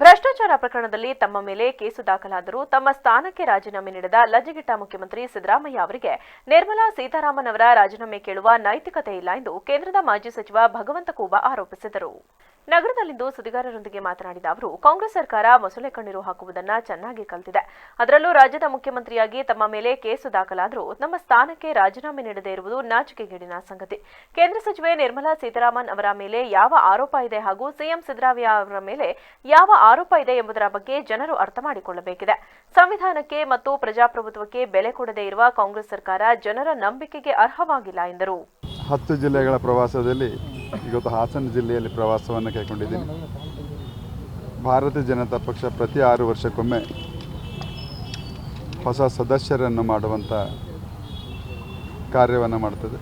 ಭ್ರಷ್ಟಾಚಾರ ಪ್ರಕರಣದಲ್ಲಿ ತಮ್ಮ ಮೇಲೆ ಕೇಸು ದಾಖಲಾದರೂ ತಮ್ಮ ಸ್ಥಾನಕ್ಕೆ ರಾಜೀನಾಮೆ ನೀಡಿದ ಲಜ್ಜೆಗಿಟ್ಟ ಮುಖ್ಯಮಂತ್ರಿ ಸಿದ್ದರಾಮಯ್ಯ ಅವರಿಗೆ ನಿರ್ಮಲಾ ಸೀತಾರಾಮನ್ ಅವರ ರಾಜೀನಾಮೆ ಕೇಳುವ ನೈತಿಕತೆ ಇಲ್ಲ ಎಂದು ಕೇಂದ್ರದ ಮಾಜಿ ಸಚಿವ ಭಗವಂತ ಖೂಬಾ ಆರೋಪಿಸಿದರು. ನಗರದಲ್ಲಿಂದು ಸುದ್ದಿಗಾರರೊಂದಿಗೆ ಮಾತನಾಡಿದ ಅವರು, ಕಾಂಗ್ರೆಸ್ ಸರ್ಕಾರ ಮೊಸಳೆ ಕಣ್ಣೀರು ಹಾಕುವುದನ್ನ ಚೆನ್ನಾಗಿ ಕಲ್ತಿದೆ. ಅದರಲ್ಲೂ ರಾಜ್ಯದ ಮುಖ್ಯಮಂತ್ರಿಯಾಗಿ ತಮ್ಮ ಮೇಲೆ ಕೇಸು ದಾಖಲಾದರೂ ನಮ್ಮ ಸ್ಥಾನಕ್ಕೆ ರಾಜೀನಾಮೆ ನೀಡದೇ ಇರುವುದು ನಾಚಿಕೆಗೇಡಿನ ಸಂಗತಿ. ಕೇಂದ್ರ ಸಚಿವೆ ನಿರ್ಮಲಾ ಸೀತಾರಾಮನ್ ಅವರ ಮೇಲೆ ಯಾವ ಆರೋಪ ಇದೆ ಹಾಗೂ ಸಿಎಂ ಸಿದ್ದರಾಮಯ್ಯ ಅವರ ಮೇಲೆ ಯಾವ ಆರೋಪ ಇದೆ ಎಂಬುದರ ಬಗ್ಗೆ ಜನರು ಅರ್ಥ ಮಾಡಿಕೊಳ್ಳಬೇಕಿದೆ. ಸಂವಿಧಾನಕ್ಕೆ ಮತ್ತು ಪ್ರಜಾಪ್ರಭುತ್ವಕ್ಕೆ ಬೆಲೆ ಕೊಡದೇ ಇರುವ ಕಾಂಗ್ರೆಸ್ ಸರ್ಕಾರ ಜನರ ನಂಬಿಕೆಗೆ ಅರ್ಹವಾಗಿಲ್ಲ ಎಂದರು. ಹತ್ತು ಜಿಲ್ಲೆಗಳ ಪ್ರವಾಸದಲ್ಲಿ ಇವತ್ತು ಹಾಸನ ಜಿಲ್ಲೆಯಲ್ಲಿ ಪ್ರವಾಸವನ್ನು ಕೈಗೊಂಡಿದ್ದೀನಿ. ಭಾರತೀಯ ಜನತಾ ಪಕ್ಷ ಪ್ರತಿ ಆರು ವರ್ಷಕ್ಕೊಮ್ಮೆ ಹೊಸ ಸದಸ್ಯರನ್ನು ಮಾಡುವಂಥ ಕಾರ್ಯವನ್ನು ಮಾಡ್ತದೆ.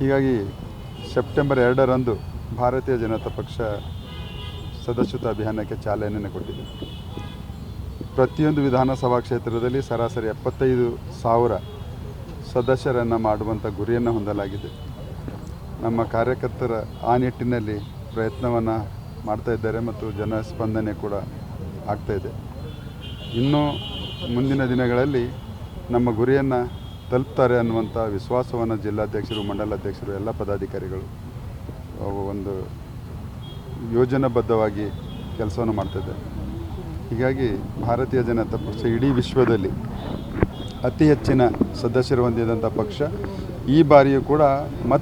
ಹೀಗಾಗಿ ಸೆಪ್ಟೆಂಬರ್ ಎರಡರಂದು ಭಾರತೀಯ ಜನತಾ ಪಕ್ಷ ಸದಸ್ಯತ್ವ ಅಭಿಯಾನಕ್ಕೆ ಚಾಲನೆಯನ್ನು ಕೊಟ್ಟಿದೆ. ಪ್ರತಿಯೊಂದು ವಿಧಾನಸಭಾ ಕ್ಷೇತ್ರದಲ್ಲಿ ಸರಾಸರಿ ಎಪ್ಪತ್ತೈದು ಸಾವಿರ ಸದಸ್ಯರನ್ನು ಮಾಡುವಂಥ ಗುರಿಯನ್ನು ಹೊಂದಲಾಗಿದೆ. ನಮ್ಮ ಕಾರ್ಯಕರ್ತರ ಆ ನಿಟ್ಟಿನಲ್ಲಿ ಪ್ರಯತ್ನವನ್ನು ಮಾಡ್ತಾ ಇದ್ದಾರೆ ಮತ್ತು ಜನ ಸ್ಪಂದನೆ ಕೂಡ ಆಗ್ತಾ ಇದೆ. ಇನ್ನೂ ಮುಂದಿನ ದಿನಗಳಲ್ಲಿ ನಮ್ಮ ಗುರಿಯನ್ನು ತಲುಪ್ತಾರೆ ಅನ್ನುವಂಥ ವಿಶ್ವಾಸವನ್ನು ಜಿಲ್ಲಾಧ್ಯಕ್ಷರು, ಮಂಡಲಾಧ್ಯಕ್ಷರು, ಎಲ್ಲ ಪದಾಧಿಕಾರಿಗಳು ಒಂದು ಯೋಜನಾಬದ್ಧವಾಗಿ ಕೆಲಸವನ್ನು ಮಾಡ್ತಾಯಿದ್ದಾರೆ ಹೀಗಾಗಿ ಭಾರತೀಯ ಜನತಾ ಪಕ್ಷ ಇಡೀ ವಿಶ್ವದಲ್ಲಿ ಅತಿ ಹೆಚ್ಚಿನ ಸದಸ್ಯರು ಹೊಂದಿದಂಥ ಪಕ್ಷ ಈ ಬಾರಿಯೂ ಕೂಡ